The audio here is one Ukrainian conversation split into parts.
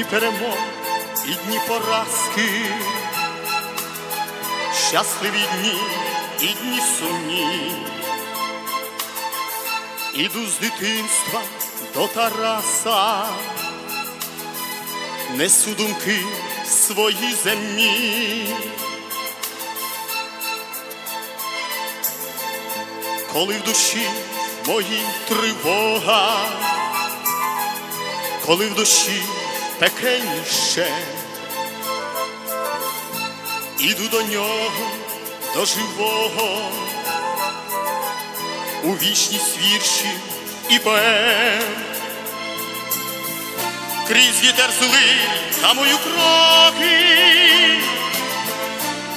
дні перемог і дні поразки, щасливі дні і дні сумні. Іду з дитинства до Тараса, несу думки свої земні. Коли в душі моїй тривога, коли в душі пекельніше, іду до нього, до живого, у вічність віршів і поем. Крізь вітер злий на мою кроки,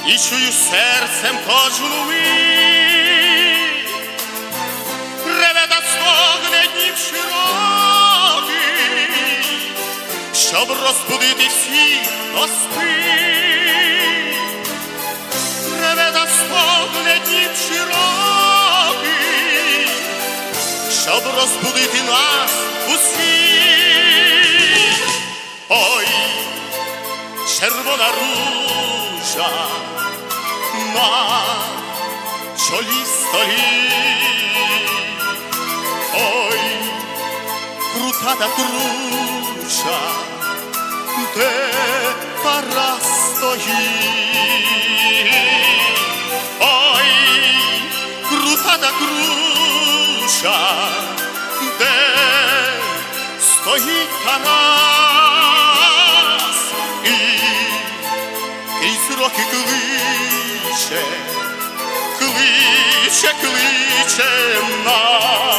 і чую серцем кожну мить. Щоб розбудити всіх, спить. Реве та стогне днів широкий, щоб розбудити нас усіх. Ой, червона ружа на чолі столі. Ой, крута та круча, де Тарас стоїть. Ой, крута та круча, де стоїть Тарас і крізь роки кличе, кличе, кличе нас.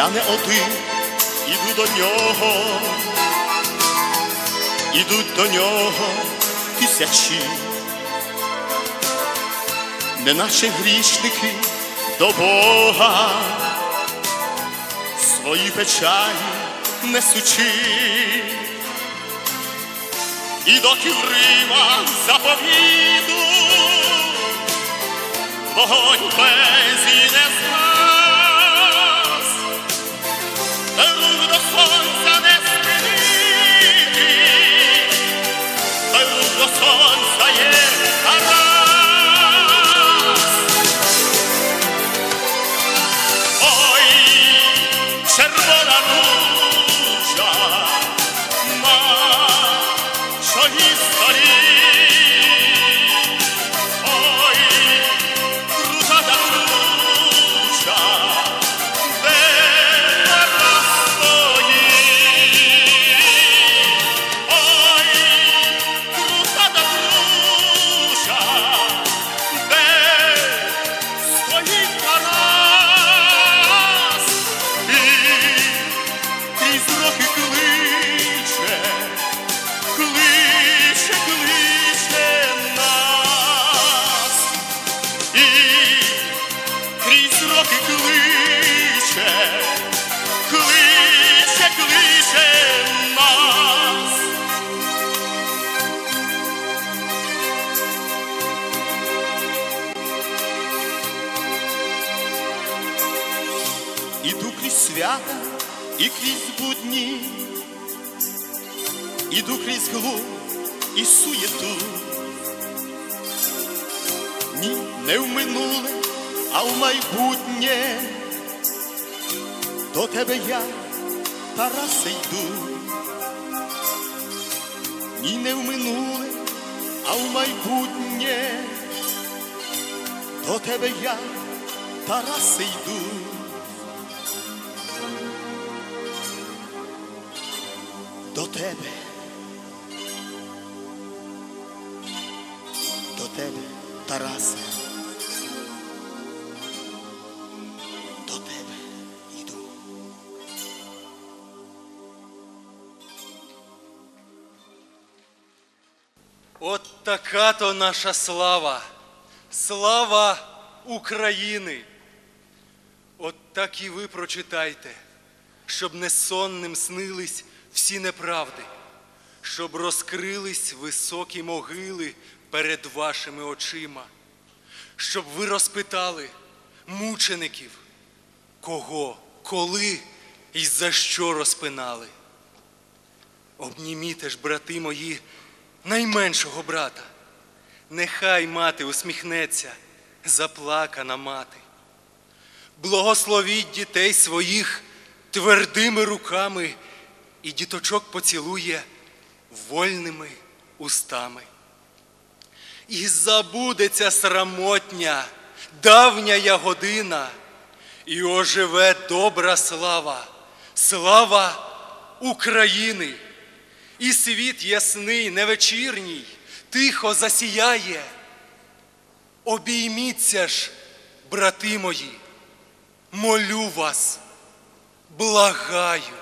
Я не один, іду до нього, ідуть до нього тисячі, неначе грішники до Бога, свої печалі несучи, і доки в Рима заповіду, вогонь без і не згас, свята і крізь будні, іду крізь глум і суєту. Ні, не в минуле, а в майбутнє. До тебе я, Тарасе, йду. Ні, не в минуле, а в майбутнє. До тебе я, Тарасе, йду. До тебе. До тебе, Тарасе. До тебе йду. От така то наша слава. Слава України. От так і ви прочитайте, щоб несонним снились всі неправди, щоб розкрились високі могили перед вашими очима, щоб ви розпитали мучеників, кого, коли і за що розпинали. Обніміте ж, брати мої, найменшого брата. Нехай мати усміхнеться, заплакана мати. Благословіть дітей своїх твердими руками, і діточок поцілує вольними устами. І забудеться срамотня, давня година, і оживе добра слава, слава України. І світ ясний, невечірній, тихо засіяє. Обійміться ж, брати мої, молю вас, благаю.